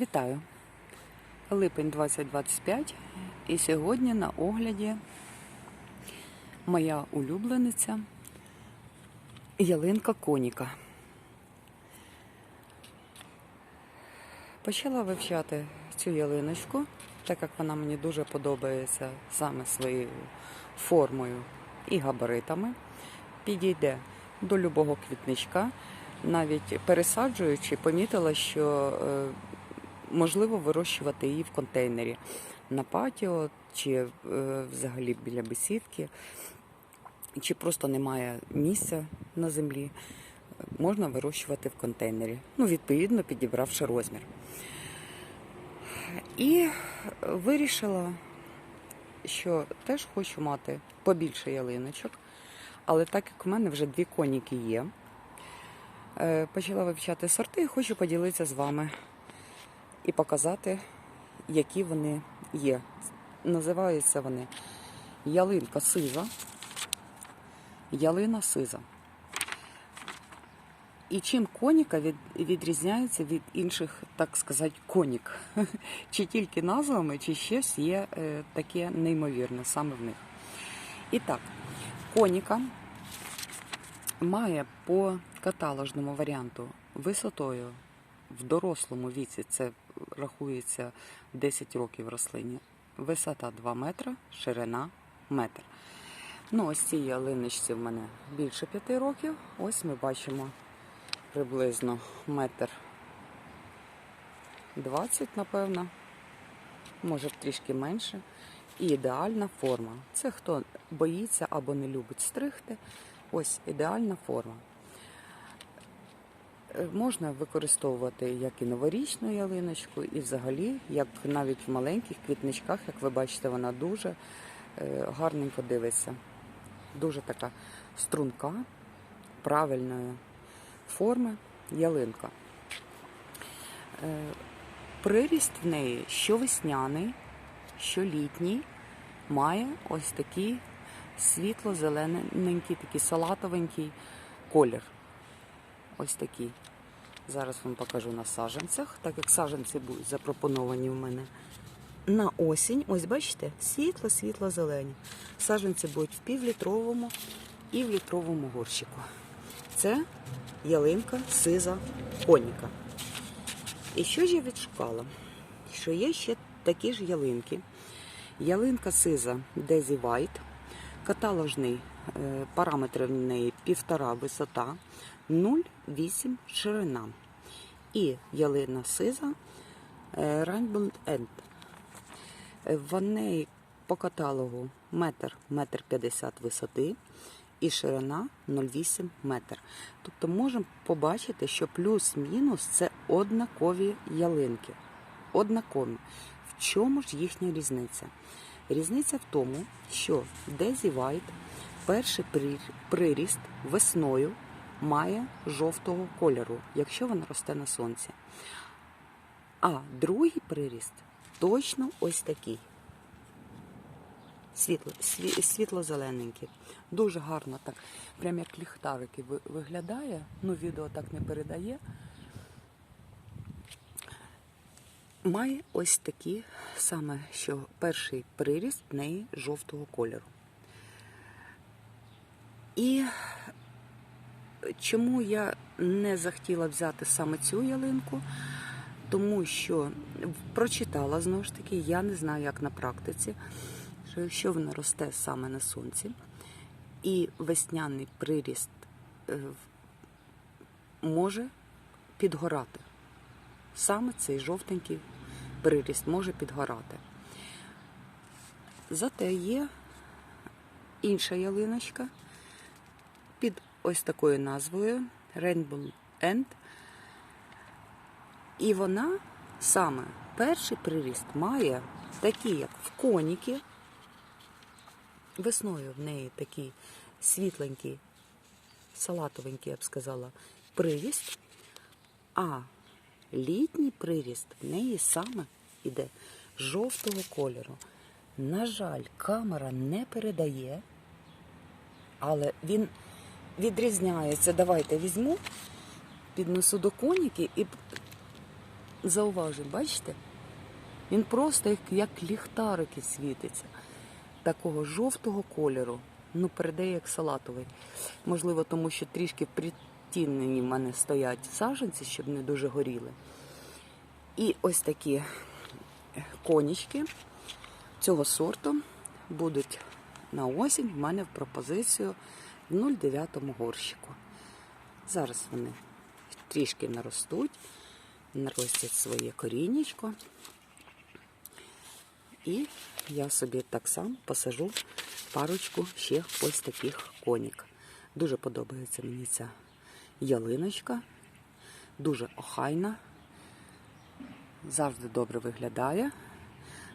Вітаю! Липень 2025 і сьогодні на огляді моя улюблениця ялинка Коніка. Почала вивчати цю ялиночку, так як вона мені дуже подобається саме своєю формою і габаритами. Підійде до любого квітничка. Навіть пересаджуючи, помітила, що е, можливо вирощувати її в контейнері на патіо чи е, взагалі біля бесідки, чи просто немає місця на землі, можна вирощувати в контейнері. Ну, відповідно, підібравши розмір. І вирішила, що теж хочу мати побільше ялиночок, але так як у мене вже дві коніки є, е, почала вивчати сорти і хочу поділитися з вами і показати, які вони є. Називаються вони ялинка сиза, ялина сиза. І чим коніка від, відрізняється від інших, так сказати, конік? Чи тільки назвами, чи щось є е, таке неймовірне саме в них. І так, коніка має по каталожному варіанту висотою в дорослому віці, це рахується 10 років рослині. Висота 2 метри, ширина метр. Ну, ось цій ялиночці в мене більше 5 років. Ось ми бачимо приблизно метр 20, напевно, може трішки менше. І ідеальна форма. Це хто боїться або не любить стригти. Ось ідеальна форма. Е, Можна використовувати як і новорічну ялиночку, і взагалі, як навіть в маленьких квітничках, як ви бачите, вона дуже е, гарненько дивиться. Дуже така струнка, правильної форми ялинка. Е, Приріст в неї що весняний, що літній, має ось такий світло-зелененький, такий салатовенький колір. Ось такий. Зараз вам покажу на саджанцях, так як саджанці будуть запропоновані в мене. На осінь, ось бачите, світло-світло зелені. Саджанці будуть в півлітровому і в літровому горщику. Це ялинка сиза коніка. І що ж я відшукала? Що є ще такі ж ялинки. Ялинка сиза Дезі White, каталожний е, параметри в неї 1,5 висота, 0,8 ширина. І ялина сиза е, Rainbow End. В неї по каталогу метр, метр 50 висоти і ширина 0,8 метр. Тобто можемо побачити, що плюс-мінус це однакові ялинки. Однакові. В чому ж їхня різниця? Різниця в тому, що Дезі White перший приріст весною має жовтого кольору, якщо вона росте на сонці. А другий приріст точно ось такий. Світло, сві- світло-зелененький. Дуже гарно так, прям як ліхтарики виглядає. Ну, відео так не передає. Має ось такі саме, що перший приріст в неї жовтого кольору. І чому я не захотіла взяти саме цю ялинку? Тому що прочитала знову ж таки, я не знаю, як на практиці, що якщо вона росте саме на сонці, і весняний приріст е, може підгорати. Саме цей жовтенький приріст може підгорати. Зате є інша ялиночка ось такою назвою Rainbow End. І вона саме перший приріст має такий, як в коніки. Весною в неї такий світленький, салатовенький, я б сказала, приріст. А літній приріст в неї саме іде жовтого кольору. На жаль, камера не передає, але він відрізняється. Давайте візьму, піднесу до коніки і зауважень, бачите? Він просто як, ліхтарики світиться. Такого жовтого кольору. Ну, передає як салатовий. Можливо, тому що трішки притінені в мене стоять саженці, щоб не дуже горіли. І ось такі конічки цього сорту будуть на осінь в мене в пропозицію в 0,9 горщику. Зараз вони трішки наростуть, наростять своє корінечко. І я собі так само посажу парочку ще ось таких конік. Дуже подобається мені ця ялиночка, дуже охайна, завжди добре виглядає.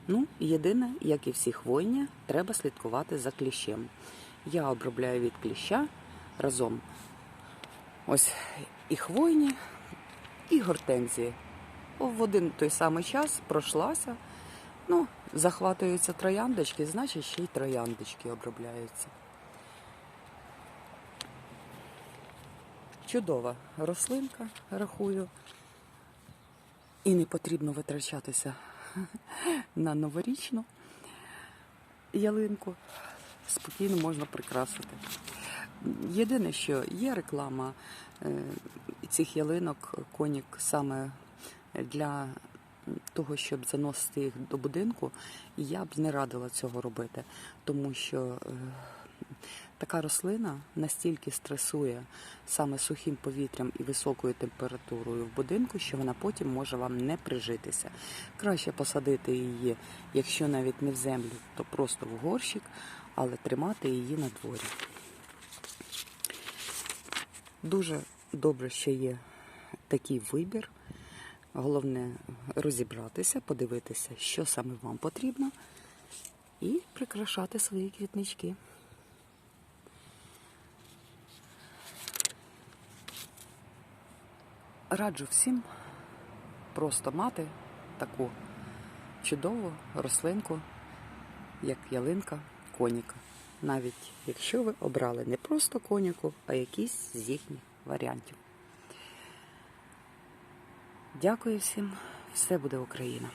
Ну, єдине, як і всі хвойні, треба слідкувати за кліщем. Я обробляю від кліща разом ось і хвойні, і гортензії. В один той самий час пройшлася. Ну, захватуються трояндочки, значить ще й трояндочки обробляються. Чудова рослинка, рахую. І не потрібно витрачатися на новорічну ялинку. Спокійно можна прикрасити. Єдине, що є реклама е, цих ялинок, конік саме для того, щоб заносити їх до будинку, я б не радила цього робити, тому що е, така рослина настільки стресує саме сухим повітрям і високою температурою в будинку, що вона потім може вам не прижитися. Краще посадити її, якщо навіть не в землю, то просто в горщик, але тримати її на дворі. Дуже добре, що є такий вибір. Головне розібратися, подивитися, що саме вам потрібно, і прикрашати свої квітнички. Раджу всім просто мати таку чудову рослинку, як ялинка коніка. Навіть якщо ви обрали не просто коніку, а якийсь з їхніх варіантів. Дякую всім. Все буде Україна.